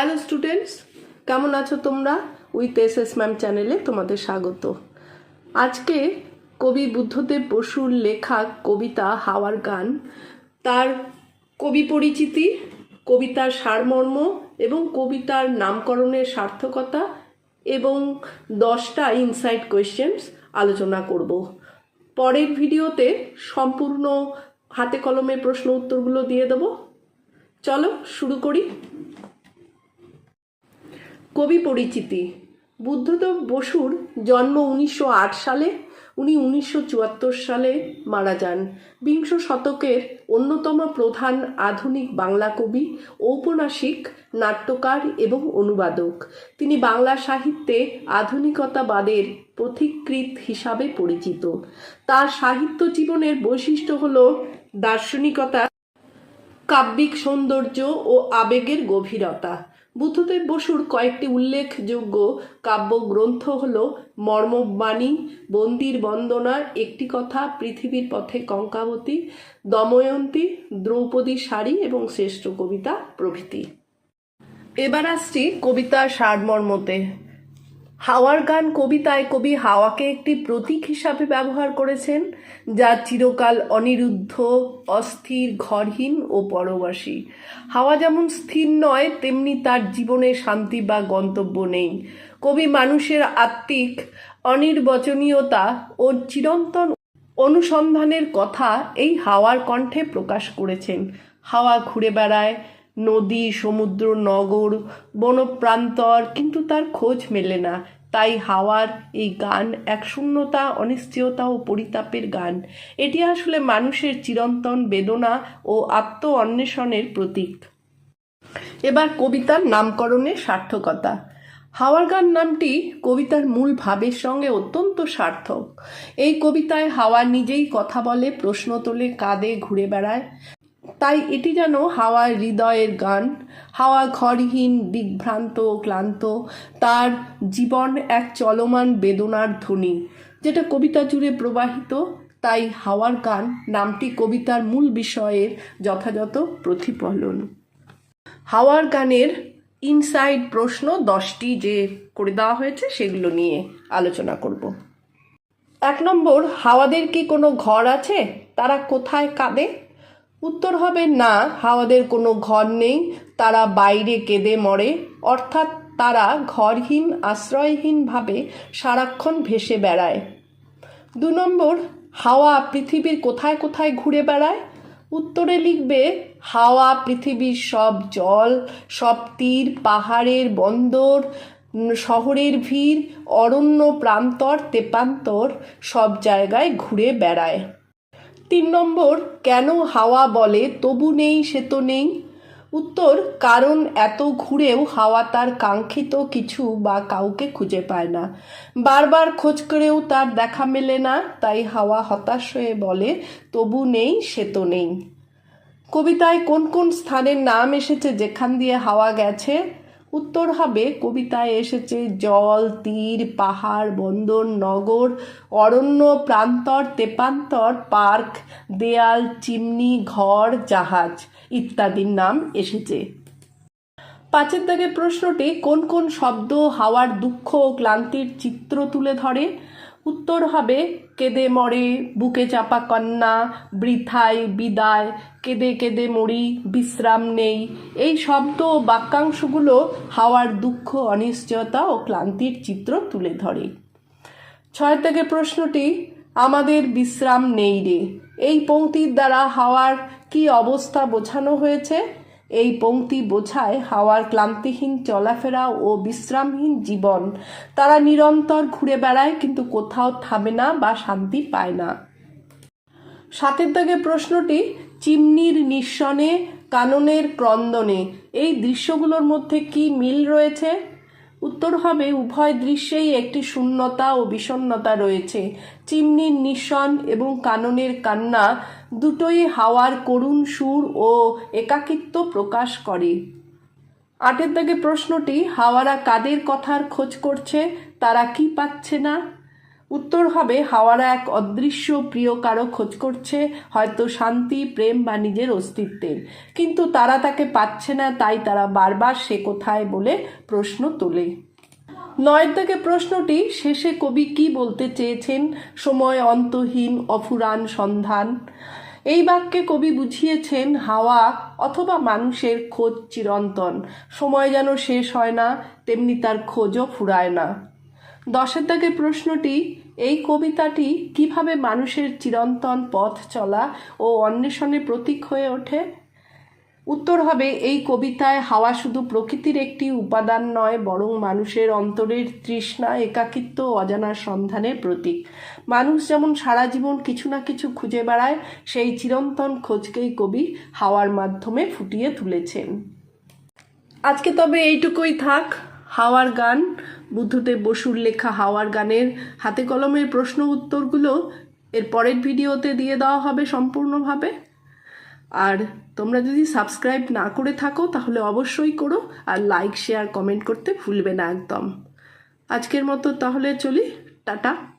Hello students কেমন আছো তোমরা? উইথ এস এস ম্যাম চ্যানেলে তোমাদের স্বাগত। আজকে কবি বুদ্ধদেব বসুর লেখা কবিতা হাওয়ার গান। তার কবি পরিচিতি, কবিতার সারমর্ম এবং কবিতার নামকরণের সার্থকতা এবং দশটা ইনসাইট কোয়েশ্চেন্স আলোচনা করব। পরের ভিডিওতে সম্পূর্ণ হাতে কলমে প্রশ্ন উত্তরগুলো দিয়ে দেবো। চলো শুরু করি। কবি পরিচিতি। বুদ্ধদেব বসুর জন্ম উনিশশো আট সালে, উনি উনিশশো চুয়াত্তর সালে মারা যান। বিংশ শতকের অন্যতম প্রধান আধুনিক বাংলা কবি, ঔপন্যাসিক, নাট্যকার এবং অনুবাদক। তিনি বাংলা সাহিত্যে আধুনিকতাবাদের পথিকৃৎ হিসাবে পরিচিত। তার সাহিত্য জীবনের বৈশিষ্ট্য হল দার্শনিকতা কাব্যিক সৌন্দর্য ও আবেগের গভীরতা। বুদ্ধদেব বসুর কয়েকটি উল্লেখযোগ্য কাব্যগ্রন্থ হল মর্মবাণী, বন্দির বন্দনা একটি কথা, পৃথিবীর পথে কঙ্কাবতী, দময়ন্তী, দ্রৌপদী শাড়ি এবং শ্রেষ্ঠ কবিতা প্রভৃতি। এবার আসছি কবিতা সারমর্মতে। হাওয়ার গান কবিতায় কবি হাওয়াকে একটি প্রতীক হিসাবে ব্যবহার করেছেন, যা চিরকাল অনিরুদ্ধ, অস্থির, ঘরহীন ও পরবাসী। হাওয়া যেমন স্থির নয়, তেমনি তার জীবনে শান্তি বা গন্তব্য নেই। কবি মানুষের আত্মিক, অনির্বচনীয়তা ও চিরন্তন অনুসন্ধানের কথা এই হাওয়ার কণ্ঠে প্রকাশ করেছেন। হাওয়া ঘুরে বেড়ায় নদী, সমুদ্র, নগর, বনপ্রান্তর, কিন্তু তার খোঁজ মেলে না। তাই হাওয়ার এই গান এক শূন্যতা, অনিশ্চয়তা ও পরিতাপের গান। এটি আসলে মানুষের চিরন্তন বেদনা ও আত্ম অন্বেষণের প্রতীক। এবার কবিতার নামকরণের সার্থকতা। হাওয়ার গান নামটি কবিতার মূল ভাবের সঙ্গে অত্যন্ত সার্থক। এই কবিতায় হাওয়া নিজেই কথা বলে, প্রশ্ন তোলে, কাঁদে, ঘুরে বেড়ায়। তাই এটি যেন হাওয়ার হৃদয়ের গান, হাওয়া ঘরহীন দিগ্ভ্রান্ত ক্লান্ত, তার জীবন এক চলমান বেদনার ধ্বনি। যেটা কবিতা জুড়ে প্রবাহিত, তাই হাওয়ার গান নামটি কবিতার মূল বিষয়ের যথাযথ প্রতিফলন। হাওয়ার গানের ইনসাইড প্রশ্ন দশটি যে করে দেওয়া হয়েছে, সেগুলো নিয়ে আলোচনা করব। এক নম্বর, হাওয়াদের কি কোনো ঘর আছে? তারা কোথায় কাঁদে? উত্তর হবে না, হাওয়াদের কোনো ঘর নেই, তারা বাইরে কেঁদে মরে। অর্থাৎ তারা ঘরহীন আশ্রয়হীনভাবে সারাক্ষণ ভেসে বেড়ায়। দু নম্বর, হাওয়া পৃথিবীর কোথায় কোথায় ঘুরে বেড়ায়? উত্তরে লিখবে, হাওয়া পৃথিবীর সব জল, সব তীর, পাহাড়ের বন্দর, শহরের ভিড়, অরণ্য প্রান্তর, তেপান্তর সব জায়গায় ঘুরে বেড়ায়। তিন নম্বর, কেন হাওয়া বলে, তবু নেই, সে তো নেই? উত্তর, কারণ এত ঘুরেও হাওয়া তার কাঙ্ক্ষিত কিছু বা কাউকে খুঁজে পায় না। বারবার খোঁজ করেও তার দেখা মেলে না, তাই হাওয়া হতাশ হয়ে বলে, তবু নেই, সে তো নেই। কবিতায় কোন কোন স্থানের নাম এসেছে যেখান দিয়ে হাওয়া গেছে? উত্তর হবে, কবিতায় এসেছে জল, তীর, পাহাড়, বন্দর, নগর, অরণ্য, প্রান্তর, তেপান্তর, পার্ক, দেয়াল, চিমনি, ঘর, জাহাজ ইত্যাদির নাম এসেছে। পাঁচের দাগে প্রশ্নটি, কোন কোন শব্দ, হাওয়ার দুঃখ ও ক্লান্তির চিত্র তুলে ধরে? উত্তর হবে, কেঁদে মরে, বুকে চাপা কন্যা, বৃথায় বিদায়, কেঁদে কেঁদে মরি, বিশ্রাম নেই। এই শব্দ ও বাক্যাংশগুলো হাওয়ার দুঃখ, অনিশ্চয়তা ও ক্লান্তির চিত্র তুলে ধরে। ছয় থেকে প্রশ্নটি, আমাদের বিশ্রাম নেই রে। এই পংক্তির দ্বারা হাওয়ার কি অবস্থা বোঝানো হয়েছে? এই পংক্তি বোঝায় হাওয়ার ক্লান্তিহীন চলাফেরা ও বিশ্রামহীন জীবন। তারা নিরন্তর ঘুরে বেড়ায়, কিন্তু কোথাও থামে না বা শান্তি পায় না। সাতের দাগে প্রশ্নটি, চিমনির নিঃসনে, কাননের ক্রন্দনে এই দৃশ্যগুলোর মধ্যে কি মিল রয়েছে? উত্তর হবে, উভয় দৃশ্যেই একটি শূন্যতা ও বিষণ্নতা রয়েছে। চিমনির নিঃসন এবং কাননের কান্না দুটোই হাওয়ার করুণ সুর ও একাকিত্ব প্রকাশ করে। আটের দাগে প্রশ্নটি, হাওয়ারা কাদের কথার খোঁজ করছে, তারা কি পাচ্ছে না? উত্তর হবে, হাওয়ারা এক অদৃশ্য প্রিয় কারও খোঁজ করছে, হয়তো শান্তি, প্রেম বা নিজের অস্তিত্বের। কিন্তু তারা তাকে পাচ্ছে না, তাই তারা বারবার সে কোথায় বলে প্রশ্ন তোলে। নয়ের থেকে প্রশ্নটি, শেষে কবি কি বলতে চেয়েছেন? সময়, অন্তহীন, অফুরান সন্ধান। এই বাক্যে কবি বুঝিয়েছেন, হাওয়া অথবা মানুষের খোঁজ চিরন্তন। সময় যেন শেষ হয় না, তেমনি তার খোঁজও ফুরায় না। দশের দাগের প্রশ্নটি, এই কবিতাটি কীভাবে মানুষের চিরন্তন পথ চলা ও অন্বেষণে প্রতীক হয়ে ওঠে? উত্তর হবে, এই কবিতায় হাওয়া শুধু প্রকৃতির একটি উপাদান নয়, বরং মানুষের অন্তরের তৃষ্ণা, একাকিত্ব অজানার সন্ধানের প্রতীক। মানুষ যেমন সারা জীবন কিছু না কিছু খুঁজে বেড়ায়, সেই চিরন্তন খোঁজকেই কবি হাওয়ার মাধ্যমে ফুটিয়ে তুলেছেন। আজকে তবে এইটুকুই থাক, হাওয়ার গান। বুদ্ধদেব বসুর লেখা হাওয়ার গানের হাতে কলমের প্রশ্ন উত্তরগুলো এর পরের ভিডিওতে দিয়ে দেওয়া হবে সম্পূর্ণভাবে। আর তোমরা যদি সাবস্ক্রাইব না করে থাকো, তাহলে অবশ্যই করো, আর লাইক, শেয়ার, কমেন্ট করতে ভুলবে না একদম। আজকের মতো তাহলে চলি, টাটা।